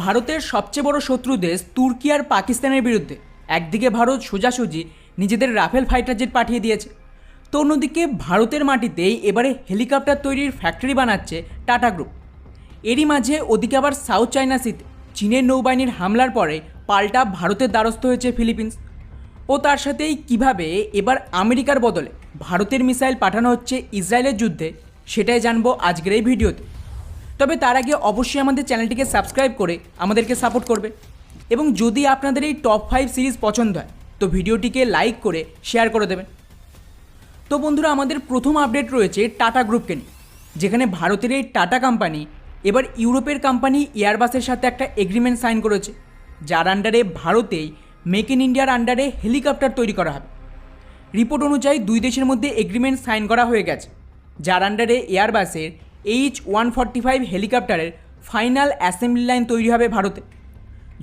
ভারতের সবচেয়ে বড় শত্রু দেশ তুর্কি আর পাকিস্তানের বিরুদ্ধে। একদিকে ভারত সোজাসুজি নিজেদের রাফেল ফাইটার জেট পাঠিয়ে দিয়েছে। তো অন্যদিকে ভারতের মাটিতেই এবারে হেলিকপ্টার তৈরির ফ্যাক্টরি বানাচ্ছে টাটা গ্রুপ। এরই মাঝে ওদিকে আবার সাউথ চায়না সিতে চীনের নৌবাহিনীর হামলার পরে পাল্টা ভারতের দ্বারস্থ হয়েছে ফিলিপিন্স। ও তার সাথেই কীভাবে এবার আমেরিকার বদলে ভারতের মিসাইল পাঠানো হচ্ছে ইসরায়েলের যুদ্ধে, সেটাই জানব আজকের এই ভিডিওতে। তবে তার আগে অবশ্যই আমাদের চ্যানেলটিকে সাবস্ক্রাইব করে আমাদেরকে সাপোর্ট করবে। এবং যদি আপনাদের এই টপ ফাইভ সিরিজ পছন্দ হয়, তো ভিডিওটিকে লাইক করে শেয়ার করে দেবেন। তো বন্ধুরা, আমাদের প্রথম আপডেট রয়েছে টাটা গ্রুপকে নিয়ে, যেখানে ভারতের এই টাটা কোম্পানি এবার ইউরোপের কোম্পানি এয়ারবাসের সাথে একটা এগ্রিমেন্ট সাইন করেছে, যার আন্ডারে ভারতেই মেক ইন ইন্ডিয়ার আন্ডারে হেলিকপ্টার তৈরি করা হবে। রিপোর্ট অনুযায়ী দুই দেশের মধ্যে এগ্রিমেন্ট সাইন করা হয়ে গেছে, যার আন্ডারে এয়ারবাসের এইচ ওয়ান ফর্টি ফাইভ হেলিকপ্টারের ফাইনাল অ্যাসেম্বলি লাইন তৈরি হবে ভারতে।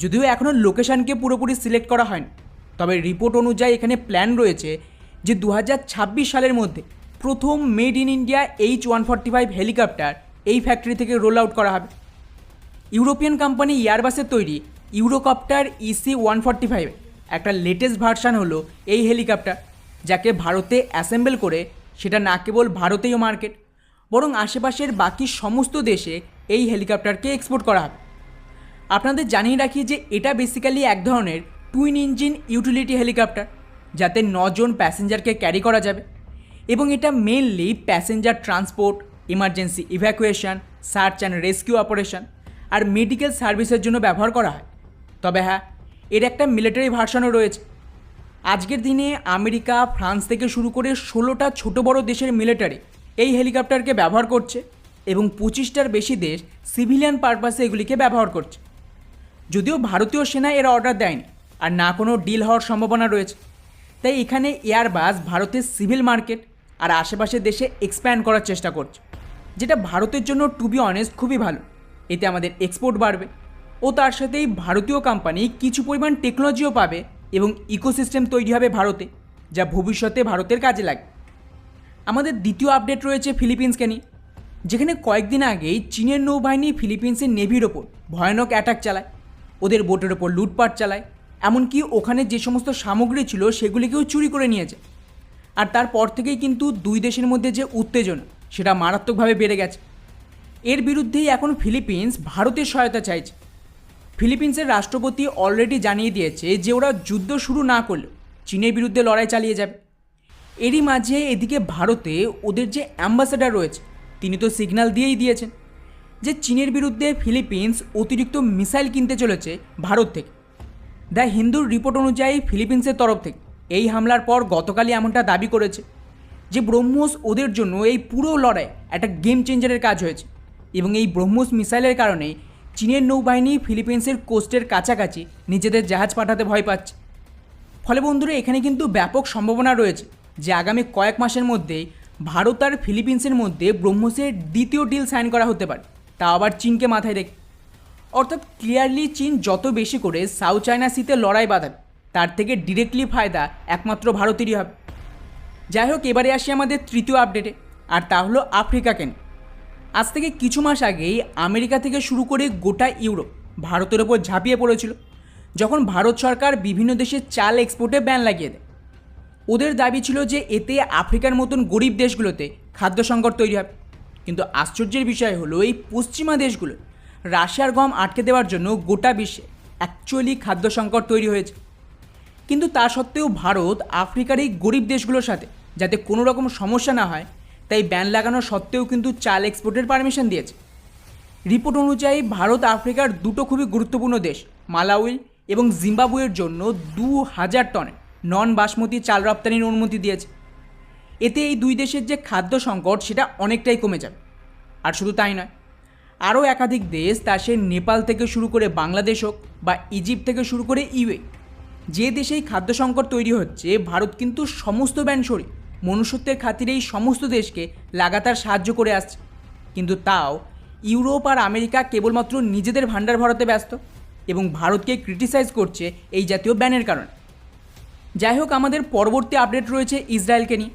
যদিও এখনও লোকেশানকে পুরোপুরি সিলেক্ট করা হয়নি, তবে রিপোর্ট অনুযায়ী এখানে প্ল্যান রয়েছে যে দু হাজার ছাব্বিশ সালের মধ্যে প্রথম made in India H one forty five helicopter এই ফ্যাক্টরি থেকে রোল আউট করা হবে। ইউরোপিয়ান কোম্পানি এয়ারবাসের তৈরি Eurocopter EC one forty five একটা লেটেস্ট ভার্সান হলো এই হেলিকপ্টার যাকে ভারতে অ্যাসেম্বল করে সেটা না কেবল ভারতেই মার্কেট বরং আশেপাশের বাকি সমস্ত দেশে এই হেলিকপ্টারকে এক্সপোর্ট করা হবে। আপনাদের জানিয়ে রাখি যে এটা বেসিক্যালি এক ধরনের টুইন ইঞ্জিন ইউটিলিটি হেলিকপ্টার যাতে নজন প্যাসেঞ্জারকে ক্যারি করা যাবে। এবং এটা mainly passenger transport emergency evacuation search and rescue operation R medical সার্ভিসের জন্য ব্যবহার করা হয়। তবে হ্যাঁ এর একটা মিলিটারি ভার্সনও রয়েছে। আজকের দিনে আমেরিকা, ফ্রান্স থেকে শুরু করে ষোলোটা ছোট বড় দেশের মিলিটারি এই হেলিকপ্টারকে ব্যবহার করছে এবং পঁচিশটার বেশি দেশ সিভিলিয়ান পারপাসে এগুলিকে ব্যবহার করছে। যদিও ভারতীয় সেনা এরা অর্ডার দেয়নি, আর না কোনো ডিল হওয়ার সম্ভাবনা রয়েছে। তাই এখানে এয়ারবাস ভারতের সিভিল মার্কেট আর আশেপাশের দেশে এক্সপ্যান্ড করার চেষ্টা করছে, যেটা ভারতের জন্য টু বি অনেস্ট খুবই ভালো। এতে আমাদের এক্সপোর্ট বাড়বে ও তার সাথেই ভারতীয় কোম্পানি কিছু পরিমাণ টেকনোলজিও পাবে এবং ইকোসিস্টেম তৈরি হবে ভারতে, যা ভবিষ্যতে ভারতের কাজে লাগবে। আমাদের দ্বিতীয় আপডেট রয়েছে ফিলিপিন্সকে নিয়ে। যেখানে কয়েকদিন আগেই চীনের নৌবাহিনী ফিলিপিন্সের নেভির ওপর ভয়ানক অ্যাটাক চালায়। ওদের বোটের ওপর লুটপাট চালায়। এমনকি ওখানে যে সমস্ত সামগ্রী ছিল সেগুলিকেও চুরি করে নিয়েছে। আর তারপর থেকেই কিন্তু দুই দেশের মধ্যে যে উত্তেজনা, সেটা মারাত্মকভাবে বেড়ে গেছে। এর বিরুদ্ধেই এখন ফিলিপিন্স ভারতের সহায়তা চাইছে। ফিলিপিন্সের রাষ্ট্রপতি অলরেডি জানিয়ে দিয়েছে যে ওরা যুদ্ধ শুরু না করলেও চীনের বিরুদ্ধে লড়াই চালিয়ে যাবে। এরই মাঝে এদিকে ভারতে ওদের যে অ্যাম্বাসেডার রয়েছে, তিনি তো সিগন্যাল দিয়েই দিয়েছেন যে চীনের বিরুদ্ধে ফিলিপিন্স অতিরিক্ত মিসাইল কিনতে চলেছে ভারত থেকে। দ্য হিন্দুর রিপোর্ট অনুযায়ী ফিলিপিন্সের তরফ থেকে এই হামলার পর গতকালই এমনটা দাবি করেছে যে ব্রহ্মোস ওদের জন্য এই পুরো লড়াই একটা গেম চেঞ্জারের কাজ হয়েছে এবং এই ব্রহ্মোস মিসাইলের কারণে চীনের নৌবাহিনী ফিলিপিন্সের কোস্টের কাছাকাছি নিজেদের জাহাজ পাঠাতে ভয় পাচ্ছে। ফলে বন্ধুরা, এখানে কিন্তু ব্যাপক সম্ভাবনা রয়েছে। যে আগামী কয়েক মাসের মধ্যেই ভারত আর ফিলিপিন্সের মধ্যে ব্রহ্মসের দ্বিতীয় ডিল সাইন করা হতে পারে। তা আবার চীনকে মাথায় রেখে। অর্থাৎ ক্লিয়ারলি চীন যত বেশি করে সাউথ চায়না সিতে লড়াই বাঁধাবে, তার থেকে ডিরেক্টলি ফায়দা একমাত্র ভারতেরই হবে। যাই হোক, এবারে আসি আমাদের তৃতীয় আপডেটে আর তা হলো আফ্রিকাকে নিয়ে আজ থেকে কিছু মাস আগেই আমেরিকা থেকে শুরু করে গোটা ইউরোপ ভারতের ওপর ঝাঁপিয়ে পড়েছিল, যখন ভারত সরকার বিভিন্ন দেশে চাল এক্সপোর্টে ব্যান লাগিয়ে দেয়। ওদের দাবি ছিল যে এতে আফ্রিকার মতন গরিব দেশগুলোতে খাদ্য সংকট তৈরি হবে। কিন্তু আশ্চর্যের বিষয় হলো এই পশ্চিমা দেশগুলো রাশিয়ার গম আটকে দেওয়ার জন্য গোটা বিশ্বে অ্যাকচুয়ালি খাদ্য সংকট তৈরি হয়েছে। কিন্তু তা সত্ত্বেও ভারত আফ্রিকার এই গরিব দেশগুলোর সাথে যাতে কোনো রকম সমস্যা না হয়, তাই ব্যান লাগানো সত্ত্বেও কিন্তু চাল এক্সপোর্টের পারমিশন দিয়েছে। রিপোর্ট অনুযায়ী ভারত আফ্রিকার দুটো খুবই গুরুত্বপূর্ণ দেশ, মালাউই এবং জিম্বাবুয়ের জন্য দু হাজার টনের নন বাসমতি চাল রপ্তানির অনুমতি দিয়েছে। এতে এই দুই দেশের যে খাদ্য সংকট, সেটা অনেকটাই কমে যাবে। আর শুধু তাই নয়, আরও একাধিক দেশ, তা সে নেপাল থেকে শুরু করে বাংলাদেশ হোক বা ইজিপ্ট থেকে শুরু করে ইউএ, যে দেশেই খাদ্য সংকট তৈরি হচ্ছে, ভারত কিন্তু সমস্ত ব্যান সরি, মনুষ্যত্বের খাতিরে এই সমস্ত দেশকে লাগাতার সাহায্য করে আসছে। কিন্তু তাও ইউরোপ আর আমেরিকা কেবলমাত্র নিজেদের ভাণ্ডার ভরাতে ব্যস্ত এবং ভারতকে ক্রিটিসাইজ করছে এই জাতীয় ব্যানের কারণে। যাই হোক, আমাদের পরবর্তী আপডেট রয়েছে ইসরায়েলকে নিয়ে।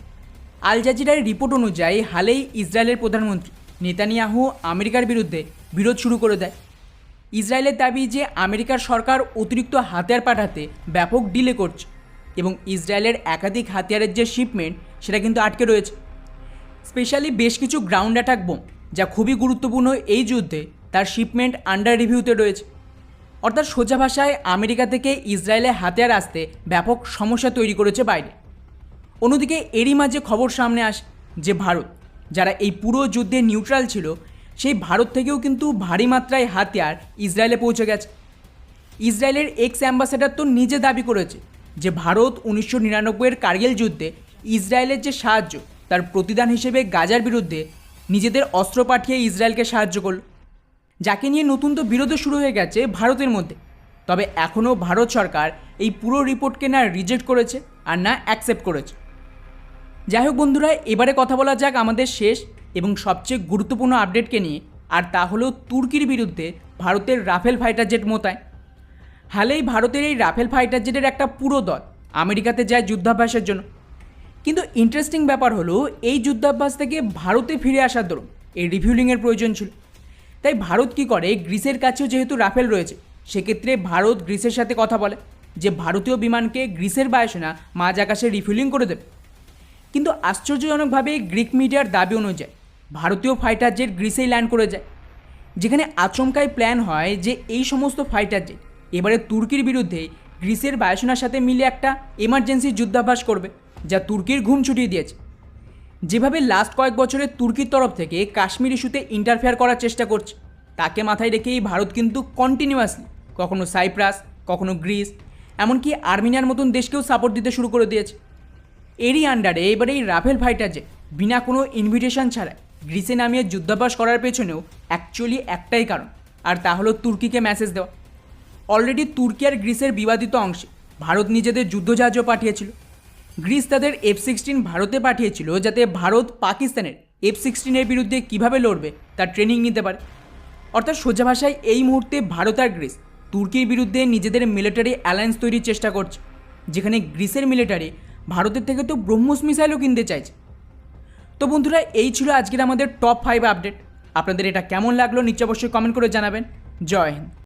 আল জাজিরার রিপোর্ট অনুযায়ী হালেই ইসরায়েলের প্রধানমন্ত্রী নেতানিয়াহু আমেরিকার বিরুদ্ধে বিরোধ শুরু করে দেয়। ইসরায়েলের দাবি যে আমেরিকার সরকার অতিরিক্ত হাতিয়ার পাঠাতে ব্যাপক ডিলে করছে এবং ইসরায়েলের একাধিক হাতিয়ারের যে শিপমেন্ট সেটা কিন্তু আটকে রয়েছে। স্পেশালি বেশ কিছু গ্রাউন্ড অ্যাটাক বোম যা খুবই গুরুত্বপূর্ণ এই যুদ্ধে তার শিপমেন্ট আন্ডার রিভিউতে রয়েছে। অর্থাৎ সোজা ভাষায় আমেরিকা থেকে ইসরায়েলে হাতিয়ার আসতে ব্যাপক সমস্যা তৈরি করেছে বাইরে। অন্যদিকে এরই মাঝে খবর সামনে আসে, যে ভারত, যারা এই পুরো যুদ্ধে নিউট্রাল ছিল, সেই ভারত থেকেও কিন্তু ভারী মাত্রায় হাতিয়ার ইসরায়েলে পৌঁছে গেছে। ইসরায়েলের এক্স অ্যাম্বাসেডার তো নিজে দাবি করেছে যে ভারত উনিশশো নিরানব্বইয়ের কার্গিল যুদ্ধে ইসরায়েলের যে সাহায্য, তার প্রতিদান হিসেবে গাজার বিরুদ্ধে নিজেদের অস্ত্র পাঠিয়ে ইসরায়েলকে সাহায্য করল। যাকে নিয়ে নতুন তো বিরোধ শুরু হয়ে গেছে ভারতের মধ্যে। তবে এখনও ভারত সরকার এই পুরো রিপোর্টকে না রিজেক্ট করেছে আর না অ্যাকসেপ্ট করেছে। যাই হোক বন্ধুরা, এবারে কথা বলা যাক আমাদের শেষ এবং সবচেয়ে গুরুত্বপূর্ণ আপডেটকে নিয়ে, আর তা হলো তুর্কির বিরুদ্ধে ভারতের রাফেল ফাইটার জেট মোতায় হালেই ভারতের এই রাফেল ফাইটার জেটের একটা পুরো দল, আমেরিকাতে যায় যুদ্ধাভ্যাসের জন্য। কিন্তু ইন্টারেস্টিং ব্যাপার হলো, এই যুদ্ধাভ্যাস থেকে ভারতে ফিরে আসার দরুন এই রিভিউলিংয়ের প্রয়োজন ছিল। তাই ভারত কি করে? গ্রিসের কাছেও যেহেতু রাফেল রয়েছে, সেক্ষেত্রে ভারত গ্রিসের সাথে কথা বলে যে ভারতীয় বিমানকে গ্রিসের বায়ুসেনা মাঝ আকাশে রিফিউলিং করে দেবে। কিন্তু আশ্চর্যজনকভাবে গ্রিক মিডিয়ার দাবি অনুযায়ী ভারতীয় ফাইটার জেট গ্রিসেই ল্যান্ড করে যায়, যেখানে আচমকাই প্ল্যান হয় যে এই সমস্ত ফাইটার জেট এবারে তুর্কির বিরুদ্ধে গ্রিসের বায়ুসেনার সাথে মিলে একটা এমার্জেন্সি যুদ্ধাভ্যাস করবে, যা তুর্কির ঘুম ছুটিয়ে দিয়েছে। যেভাবে লাস্ট কয়েক বছরে তুর্কির তরফ থেকে কাশ্মীর ইস্যুতে ইন্টারফেয়ার করার চেষ্টা করছে, তাকে মাথায় রেখেই ভারত কিন্তু কন্টিনিউয়াসলি কখনো সাইপ্রাস, কখনো গ্রিস, এমনকি আর্মেনিয়ার মতন দেশকেও সাপোর্ট দিতে শুরু করে দিয়েছে। এরই আন্ডারে এবারে এই রাফেল ফাইটার যে বিনা কোনো ইনভিটেশন ছাড়াই গ্রিসে নামিয়ে যুদ্ধাভ্যাস করার পেছনেও অ্যাকচুয়ালি একটাই কারণ, আর তা হলো তুর্কিকে মেসেজ দেওয়া। অলরেডি তুর্কি আর গ্রিসের বিবাদিত অংশে ভারত নিজেদের যুদ্ধজাহাজও পাঠিয়েছিল। গ্রিস তাদের এফ সিক্সটিন ভারতে পাঠিয়েছিল যাতে ভারত পাকিস্তানের এফ সিক্সটিনের বিরুদ্ধে কীভাবে লড়বে তার ট্রেনিং নিতে পারে। অর্থাৎ সোজা ভাষায় এই মুহূর্তে ভারত আর গ্রিস তুর্কির বিরুদ্ধে নিজেদের মিলিটারি অ্যালায়েন্স তৈরির চেষ্টা করছে, যেখানে গ্রিসের মিলিটারি ভারতের থেকে তো ব্রহ্মস মিসাইলও কিনতে চাইছে। তো বন্ধুরা, এই ছিল আজকের আমাদের টপ ফাইভ আপডেট আপনাদের এটা কেমন লাগল নিচে অবশ্যই কমেন্ট করে জানাবেন। জয় হিন্দ।